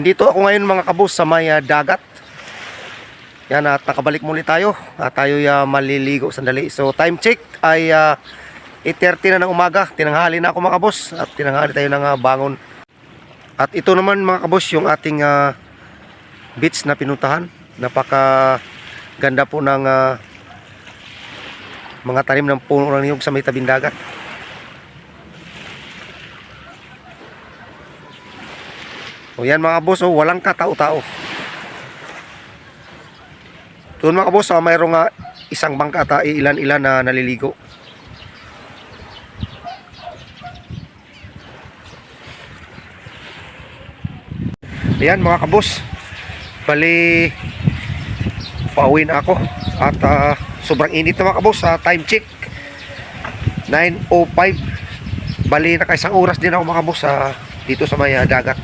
Dito ako ngayon mga kabus sa may ah, dagat. Yan at nakabalik muli tayo. At tayo uh, maliligo sandali. So time check ay ah, 8.30 na ng umaga. Tinanghali na ako mga kabus. At tinanghali tayo ng ah, bangon. At ito naman mga kabus yung ating ah, beach na pinuntahan. Napaka ganda po ng ah, mga tanim ng puno ng niyog sa may tabing dagat. O yan mga boss, oh, walang katao-tao. Doon mga boss, ah, mayroong ah, isang bangka at ah, ilan-ilan na naliligo. Ayan mga kabos, bali pauwi na ako. At ah, sobrang init na mga kabos sa time check. 9.05 bali na isang oras din ako mga kabos sa dito sa may ah, dagat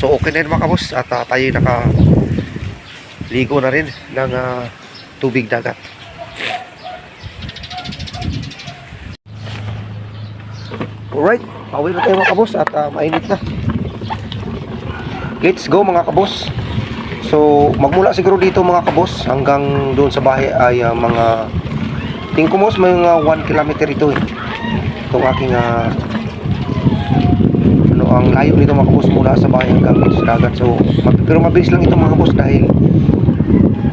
so okay na yun mga kabos. At ah, tayo naka ligo na rin ng ah, tubig dagat. Alright pauwi na tayo mga kabos at ah, mainit na. Let's go mga kabos. So magmula siguro dito mga kabos hanggang doon sa bahay ay ah, mga tingin ko mos may mga 1 kilometer ito eh. Itong aking ano ang layo nito mga mula sa bahay hanggang dito sa dagat. So mag- pero mabilis lang ito mga kabos dahil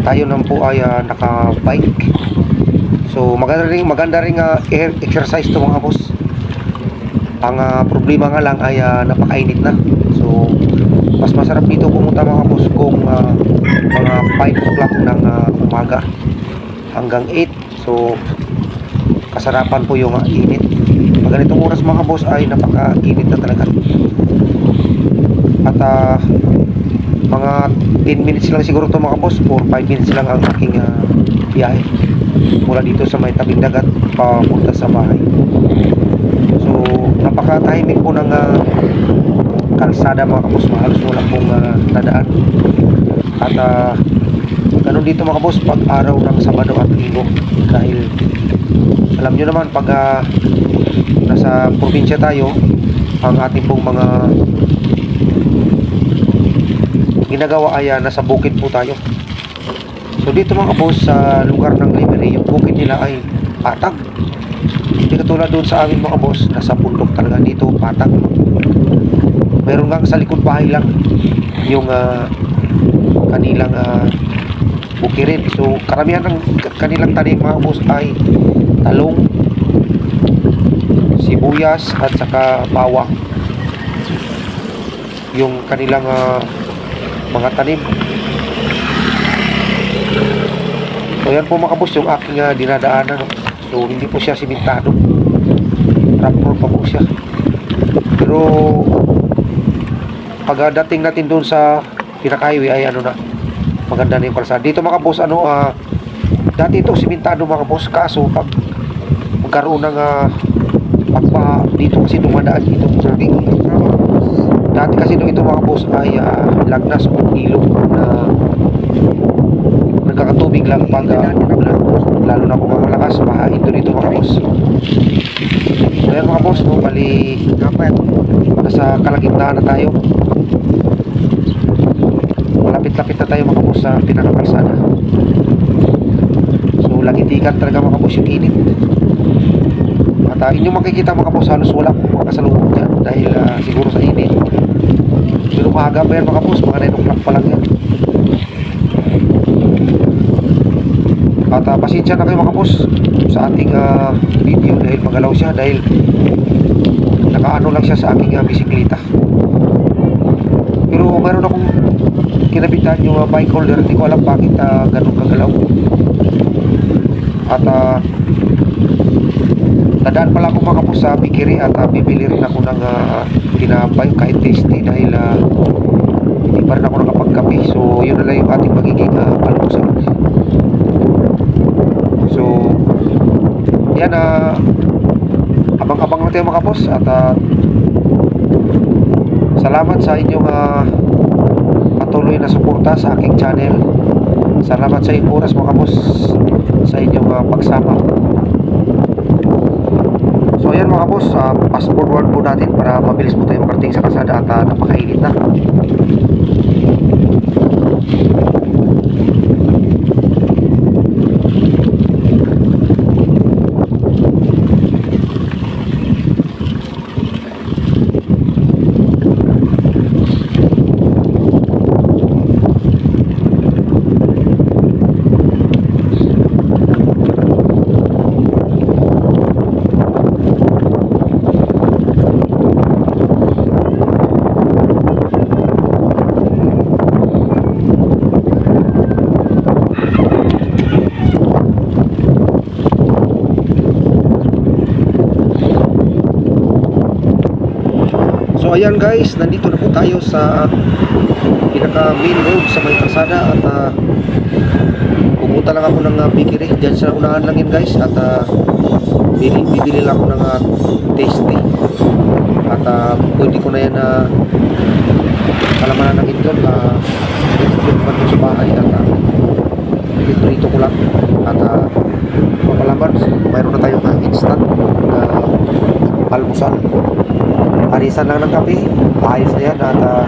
tayo naman po ay ah, naka bike so maganda rin maganda rin air exercise to mga kabos ang ah, problema nga lang ay ah, napakainit na. So mas masarap dito pumunta mga boss kung ah, mga 5 o'clock ng ah, umaga hanggang 8 so kasarapan po yung ah, init ganitong oras mga boss ay napaka-init na talaga. At ah, mga 10 minutes lang siguro to mga boss. Or 5 minutes lang ang aking ah, biyahe. Mula dito sa may tabing dagat papunta sa bahay. So napaka-timing po ng ah, kalsada mga kabos halos wala pong uh, nadaan. At uh, ganun dito mga kabos pag araw ng Sabado at Linggo. Dahil alam nyo naman pag ah, nasa probinsya tayo. Ang ating pong mga ginagawa ay ah, nasa bukid po tayo. So dito mga kabos sa lugar ng Liberty yung bukid nila ay patag. Hindi katulad doon sa amin mga boss nasa bundok talaga dito patag. Meron nga sa likod bahay lang yung ah, kanilang uh, bukirin. So karamihan ng kanilang tanim mga boss ay talong sibuyas at saka bawang. Yung kanilang ah, mga tanim. So yan po mga boss yung aking ah, dinadaanan so hindi po siya simentado. Rough pa po siya. Pero pagdating natin doon sa pinaka-highway ay ano na maganda na yung kalsada. Dito mga boss ano ah dati ito simentado mga boss kaso pag magkaroon ng ah, pagpa dito kasi dumadaan dito sa dati kasi nung ito mga boss ay ah, lagnas o ilog na nagkakatubig lang pag ulan. lalo na kung malakas bahain to dito mga boss. So yan mga boss no, bali nasa kalagitnaan na tayo. Malapit-lapit na tayo mga boss sa pinakakalsada. So langitikan talaga mga boss yung init at uh, inyong makikita mga boss halos wala mga kasalubong dyan dahil ah, siguro sa init. Pero maaga pa yan mga boss mga 9 o'clock pa lang yan. At uh, pasensya na kayo mga boss sa ating ah, video dahil magalaw siya dahil nakaano lang siya sa aking ah, bisikleta. Pero meron akong kinabitan yung uh, bike holder hindi ko alam bakit uh, ganun kagalaw. At uh, nadaan pala ako mga kapos sa bikiri at uh, bibili rin ako ng uh, tinapay kahit tasty dahil uh, hindi pa rin ako nakapagkape so yun na lang yung ating magiging uh, almusal so yan uh, abang-abang tayo mga kapos at uh, salamat sa inyong uh, patuloy na suporta sa aking channel. Salamat sa inyong oras mga boss sa inyong uh, pagsama. So ayan mga boss, uh, fast forward po natin para mabilis po tayo makarating sa kalsada at uh, napakainit na. Ayan guys, nandito na po tayo sa pinaka main road sa may kalsada at uh, pupunta lang ako ng uh, bakery. Diyan sa unahan lang yan guys at uh, bili, bibili lang ako ng uh, tasty. At uh, pwede ko na yan na uh, kalamanan ng itlog. Uh, itlog ko sa bahay at uh, prito ko lang. At uh, papalaman, mayroon na tayong uh, instant na almusal. Parisan lang ng kape, ayos na yan at uh,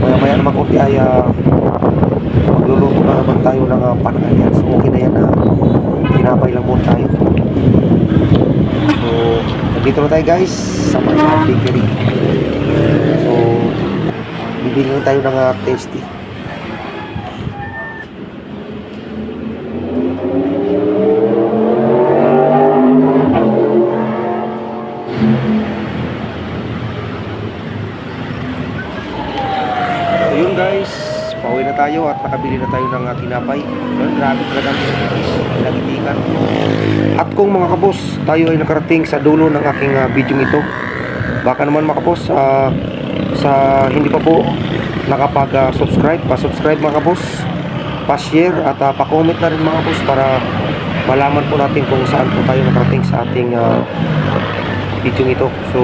maya maya naman kunti ay uh, magluluto na naman tayo ng uh, panangan yan. So okay na yan na tinapay lang muna tayo. So nandito na tayo guys sa mga bakery. So bibili lang tayo ng uh, tasty. Yun guys, pauwi na tayo at nakabili na tayo ng uh, tinapay. Yun, grabe talaga pinagitikan. At kung mga kabos, tayo ay nakarating sa dulo ng aking uh, video ito. Baka naman mga kabos, ah, sa hindi pa po nakapag-subscribe, pa-subscribe mga kabos, pa-share at uh, pa-comment na rin mga kabos para malaman po natin kung saan po tayo nakarating sa ating ah, video ito. So,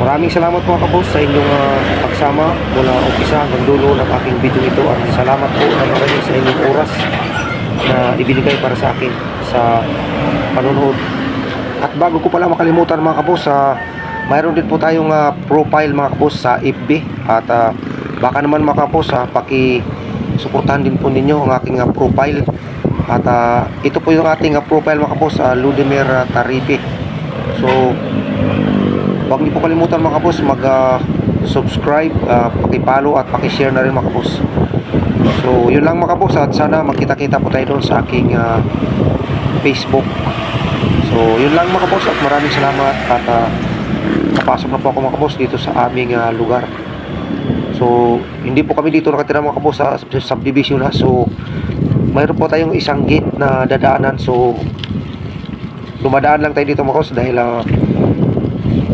maraming salamat mga kabos sa inyong ah, pagsama mula umpisa hanggang dulo ng aking video ito at salamat po na marami sa inyong oras na ibinigay para sa akin sa panonood. At bago ko pala makalimutan mga kabos, sa mayroon din po tayong ah, profile mga kabos sa FB at ah, baka naman mga kabos, ah, paki suportahan din po ninyo ang aking ah, profile at ah, ito po yung ating ah, profile mga kabos sa Ludimir ah, Tarife. So, Huwag niyo po kalimutan mga kabos mag ah, subscribe, uh, paki-follow at paki-share na rin mga kabos. So, yun lang mga kabos at sana magkita-kita po tayo doon sa aking ah, Facebook. So, yun lang mga kabos at maraming salamat at uh, na po ako mga kabos dito sa aming ah, lugar. So, hindi po kami dito nakatira mga kabos sa sub- subdivision ha. So, mayroon po tayong isang gate na dadaanan. So, dumadaan lang tayo dito mga kabos dahil ah,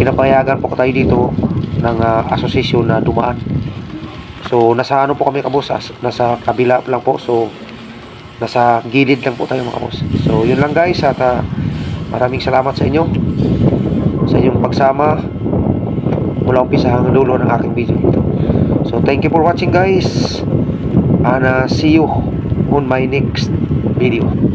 pinapayagan po tayo dito ng ah, asosasyon na dumaan. So, nasa ano po kami kabos, as- nasa kabila lang po. So, nasa gilid lang po tayo mga kabos. So, yun lang guys at ah, maraming salamat sa inyo sa inyong pagsama mula umpisa hanggang dulo ng aking video ito. So, thank you for watching guys and ah, see you on my next video.